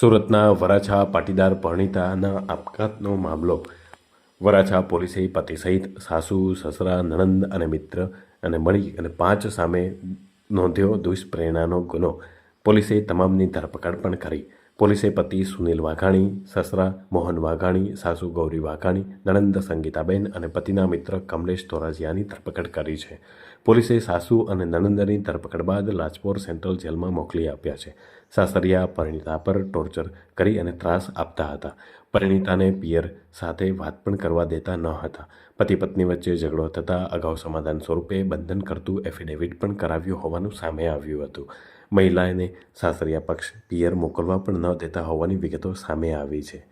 સુરતના વરાછા પાટીદાર પરણિતાના આપઘાતનો મામલો. વરાછા પોલીસે પતિ સહિત સાસુ, સસરા, નણંદ અને મિત્ર અને મળી અને પાંચ સામે નોંધ્યો દુષ્પ્રેરણાનો ગુનો. પોલીસે તમામની ધરપકડ પણ કરી. પોલીસે પતિ સુનિલ વાઘાણી, સસરા મોહન વાઘાણી, સાસુ ગૌરી વાઘાણી, નણંદ સંગીતાબેન અને પતિના મિત્ર કમલેશ તોરાજીયાની ધરપકડ કરી છે. પોલીસે સાસુ અને નણંદની ધરપકડ બાદ લાજપોર સેન્ટ્રલ જેલમાં મોકલી આપ્યા છે. સાસરિયા પરિણીતા પર ટોર્ચર કરી અને ત્રાસ આપતા હતા. પરિણીતાને પિયર સાથે વાત પણ કરવા દેતા ન હતા. પતિ પત્ની વચ્ચે ઝઘડો થતાં અગાઉ સમાધાન સ્વરૂપે બંધન કરતું એફિડેવિટ પણ કરાવ્યું હોવાનું સામે આવ્યું હતું. મહિલાને સાસરિયા પક્ષ પિયર મોકલવા પણ ન દેતા હોવાની વિગતો સામે આવી છે.